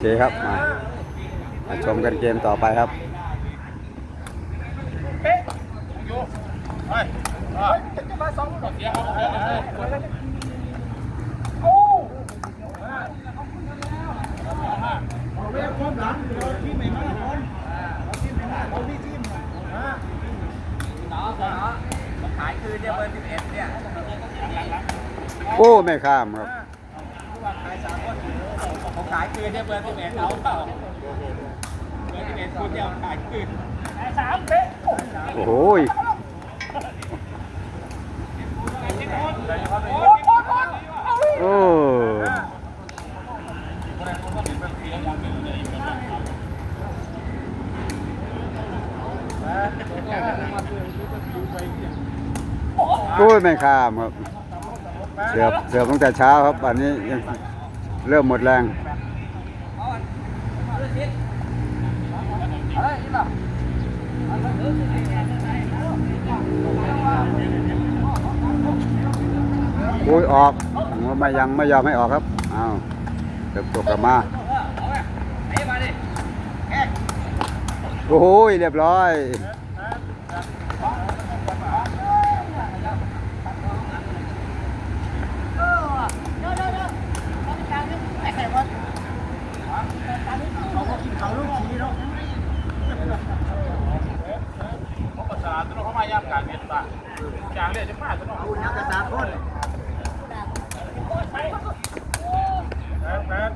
โอเคครับ มามาชมกันเกมต่อไปครับขายคืนเนี่ยเบอร์สิบเอ็ดเนี่ยโอ้ ไม่ข้ามครับ ขายสามคนผม ขายคืนเนี่ยเบอร์สิบเอ็ดเอาเปล่าเบอร์สิบเอ็ดคุณจะขายคืนสามเป๊ะโอ้โหยโอ้โอ้ยไม่ข้ามครับ เสือบเสือบตั้งแต่เช้าครับ อันนี้ยังเริ่มหมดแรง โอ้ยออกไม่ยังไม่ยอมให้ออกครับอ้าวเติบตกกลับมาโอ้ยเรียบร้อย ภาษาตัวเขามายามการเรียนบ้างจางเรียนจะมาตัวน้องคุณนักสามคนแป๊บ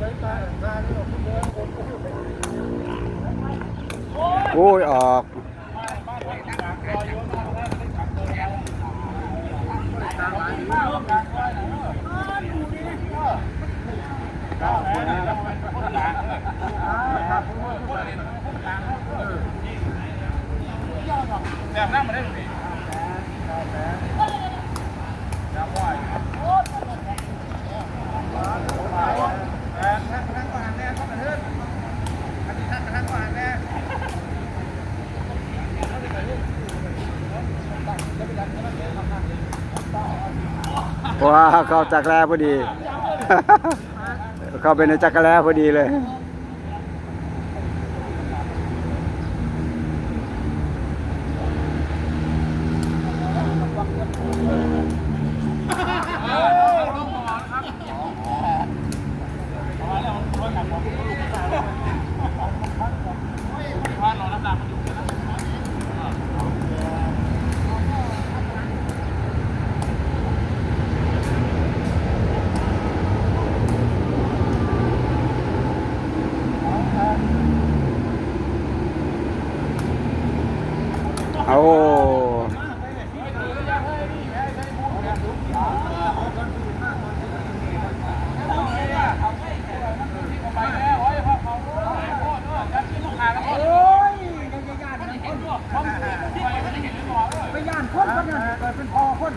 โอ้ยออกแบบนั่งมาได้หรือ ว้าเข้าจักรแร้พอดี เข้าไปในจักรแร้พอดีเลย โอ้ ไปย่านคนคนนั้นเกิดเป็นพอคน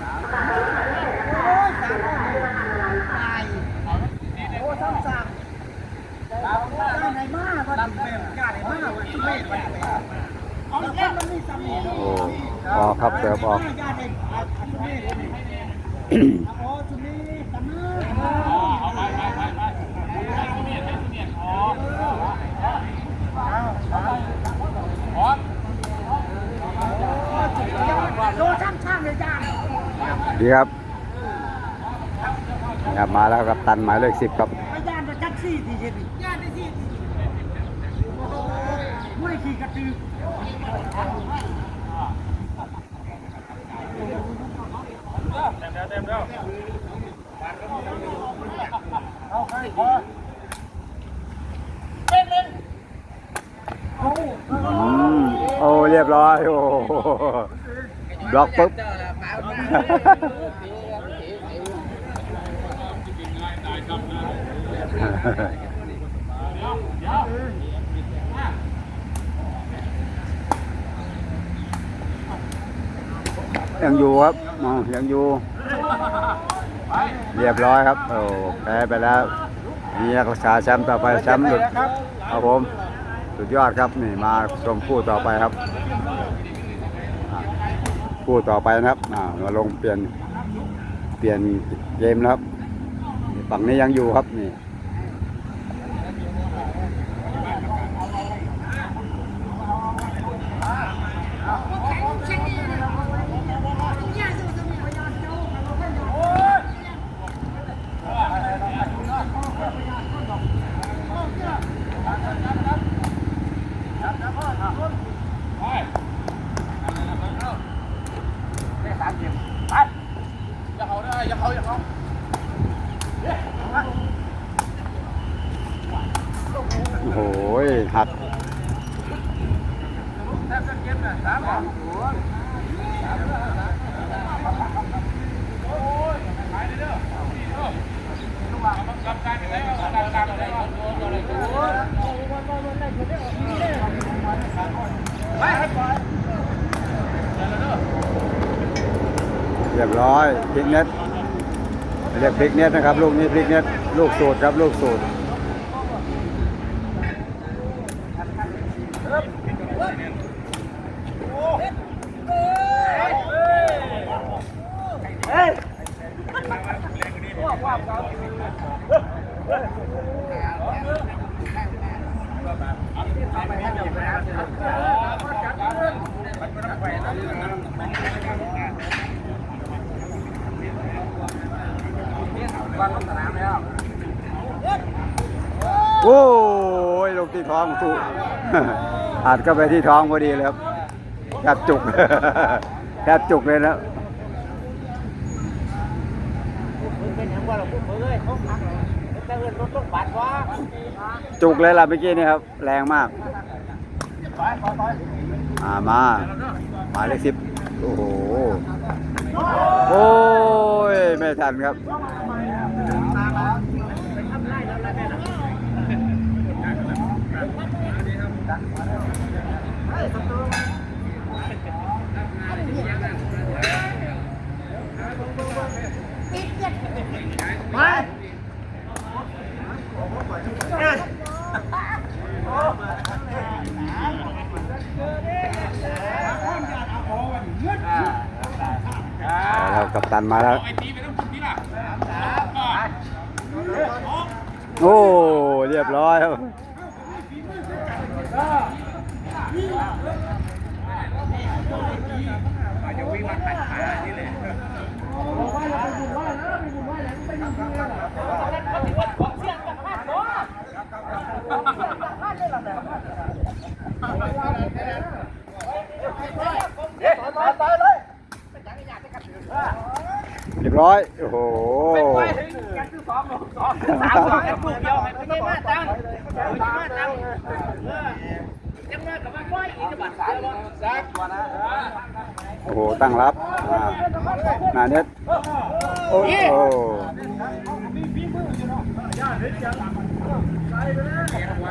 โอ้ยสามคนตายโอ้ซ้ำซากย่านไหนมาก็ดิเมลย่านไหนมาว่าชุเมฆไปเอาแล้วมันมีสามี โอ้ออกครับเสือบออกย่านไหนชุเมฆโอ้ชุเมฆตะมาเอาไปไปไปไปชุเมฆชุเมฆอ๋ออ๋อโดนช่างช่างเลยจ้าดีครับครับมาแล้วครับตันหมายเลขสิบครับไปย่านจะแท็กซี่ที่เห็นย่านได้ โอ้เรียบร้อยโอ้บล็อกปุ๊บ ยังอยู่ครับอ๋อยังอยู่ เรียบร้อยครับ โอ้แพ้ไปแล้วมีรักษาแชมป์ต่อไปแชมป์หลุดครับผม สุดยอดครับนี่มาชมคู่ต่อไปครับคู่ต่อไปนะครับมาลงเปลี่ยนเปลี่ยนเกมนะครับฝั่งนี้ยังอยู่ครับนี่ โอ้ โหหักเรียบร้อยพลิกเน็ตเรียกพลิกเน็ตนะครับ ลูกนี้พลิกเน็ตลูกสูตรครับ ลูกสูตร โอ้ยลงที่ท้องถูอัดเข้าไปที่ท้องพอดีเลยครับแทบจุกแทบจุกเลยนะเป็นอย่างว่าเราพูดเลยเขาพักเลยแต่เงินรถต้องบาดว่าจุกเลยล่ะเมื่อกี้นี่ครับ แรงมาก อ่ามาหมายเลขสิบโอ้โห โอ้ย ไม่ทันครับ ไปอ่า เอา แล้วกัปตันมาแล้วโอ้เรียบร้อยครับ ไปเลย เรียบร้อย โอ้โห ไปถึงกันคือสองสองสามสองแค่ปลูกเดียวไม่ได้มาตังไม่ได้มาตังยังมากับมันไหวอีกจะบาดส เรียบร้อย โอ้โหโอ้โห ตั้งรับ อ่านาเน็ตโอ้โห ยวเป็นเรื่องว่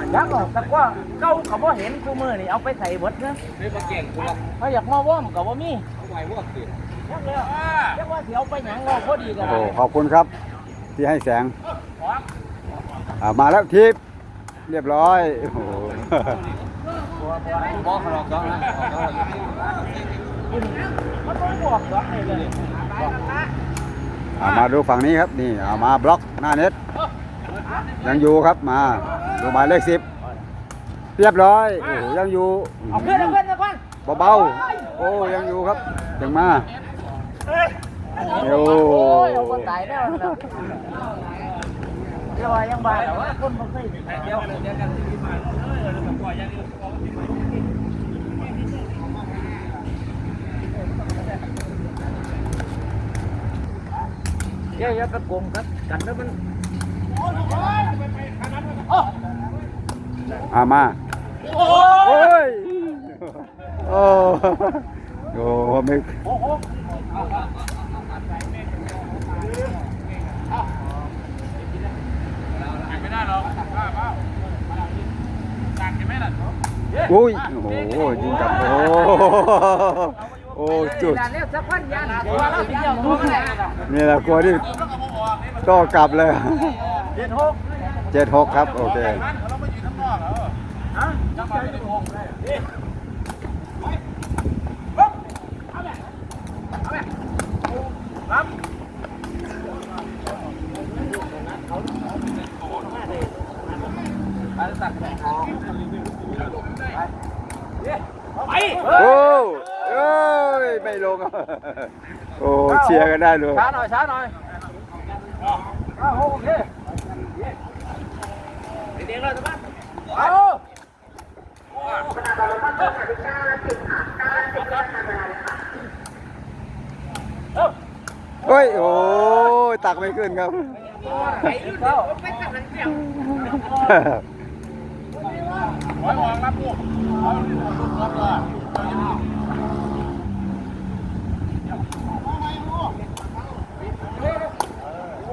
ายักษ์หรอกแต่ว่าเก้าเขาบ่เห็นกูมือนี่เอาไปใส่เบิดนะเขาอยากมาว่อมกับว่ามียักษ์เลยยักษ์ว่าเสียวไปหยังเราพอดีกันโอ้โหขอบคุณครับ ที่ให้แสงอ่ามาแล้วทิปเรียบร้อยโอ้โห บอกเขาหรอกนะมันต้องบอกหรอกเอามาดูฝั่งนี้ครับนี่เอามาบล็อกหน้าเน็ตยังอยู่ครับมาดูหมายเลขสิบเรียบร้อยโอ้ยังอยู่เอาเพื่อนเอาเพื่อนเอาเพื่อนเบาๆโอ้ยังอยู่ครับยังมาโอ้ยเอาคนตายแน่นอนเดี๋ยวยังบ้าแต่ว่าคนมันเคยเดียวเดียวกันที่มา เดี๋ยวอย่าไปโกงกันกันแล้วมันอามา โอ้โอ้ยโอ้โอ้ไม่ไม่ได้หรอกป้าป้าตักใช่ไหมล่ะ อุ้ยโอ้โหยิงกลับโอ้โอ้จุดนี่แหละกลัวที่ต่อกลับเลยเจ็ดหกเจ็ดหกครับ โอเค เราไปยืนข้างนอกเหรอ ฮะ จังหวะไม่ได้งงเลยรับ ไป โอ้โอ้ยไม่ลงโอ้เชียร์กันได้เลยช้าหน่อยช้าหน่อยอ้าวโอเคเด็กๆเลยทุกท่านเอาเฮ้ยโอ้ยตักไม่ขึ้นครับ ไปรุ่นเดียวไปกันหลังเดียวกรับลูกถอยลูกรับเลย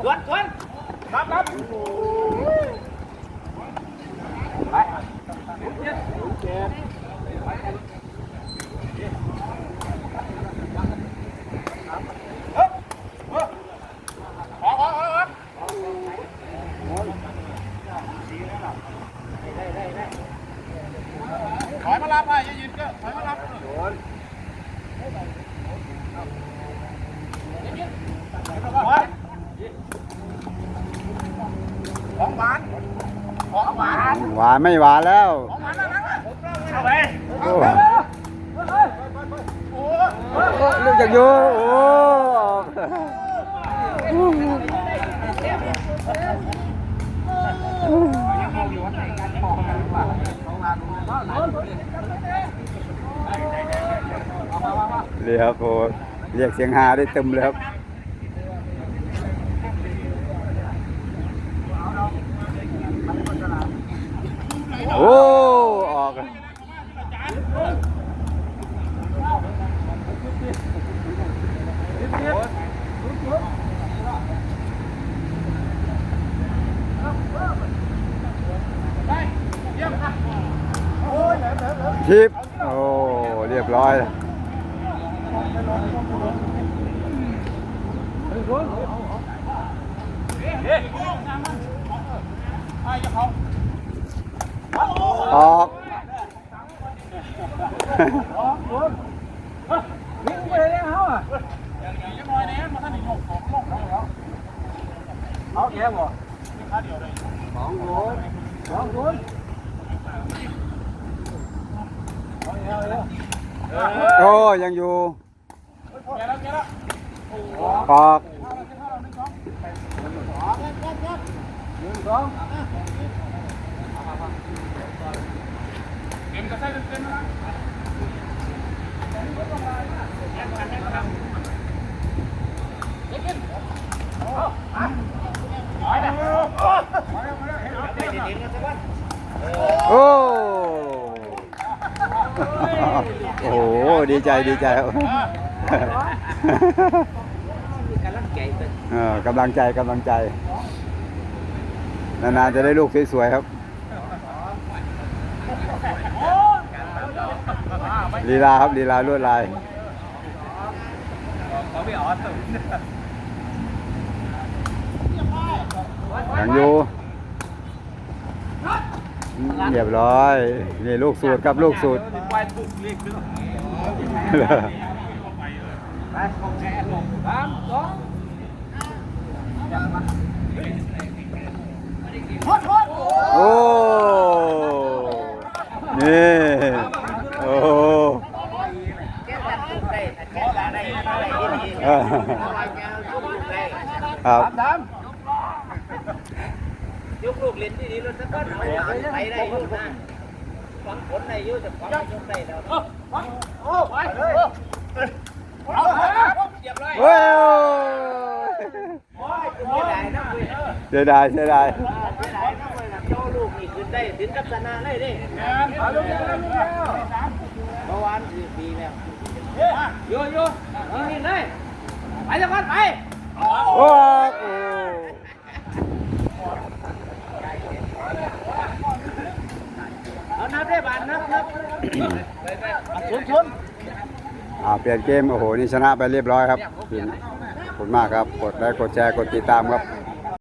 ดวนดวนรับรับออกออกออกถอยมารับไปอย่ายืนเก็ถอยมารับของหวานของหวาน หวาน ไม่หวาแล้วของหวานนั่นนะเอาไปโอ้โอ้โอ้ลูกจากอยู่โอ้เรียกโอ้เรียกเสียงฮาได้เต็มเลยครับ โอ้ ออกอะ ทิปโอ้ เรียบร้อยไอ้เจ้าเขาออก วิ่งไปเลยเฮาอะอย่างนี้ยังน้อยเนี่ยมาท่านนี่ยกของลงแล้ว เอาแกบ่ นี่ค่าเดียวเลย สองคนสองคน โอ้ ยังอยู่ แกแล้วแกแล้ว ออก หนึ่งสอง เก่งก็ใส่เต็มๆนะ โอ้ โอ้โห ดี ใจดีใจครับเออกำลังใจกำลังใจ นานๆจะได้ลูกสวยๆครับลีลาครับลีลาลวดลายเขาไม่ออสยังอยู่เรียบร้อย นี่ลูกสูตรครับลูกสูตร โอ้นี่โอ้เออครับสามยกลูกเล่นที่นี่รถสักก้อนไปได้ยุ่นะฟังผลในยุ่จะฟังยกได้แล้วโอ้ไป เลยเอาเรียบร้อยโอ้ยไม่ได้นะเว้ยเสียดายเสียดายไม่ได้นะเว้ยเจ้าลูกนี่ขึ้นได้ถึงกับชนะได้ดิเอาลูกแล้วลูกแล้วเมื่อวานสี่ปีแล้วโยโย่นี่เลยไปสักก้อนไปโอ้โอ้เอานับได้บาทนับนับชนชน อ่าเปลี่ยนเกมโอ้โหนี่ชนะไปเรียบร้อยครับขอบคุณมากครับกดไลค์กดแชร์กดติดตามครับ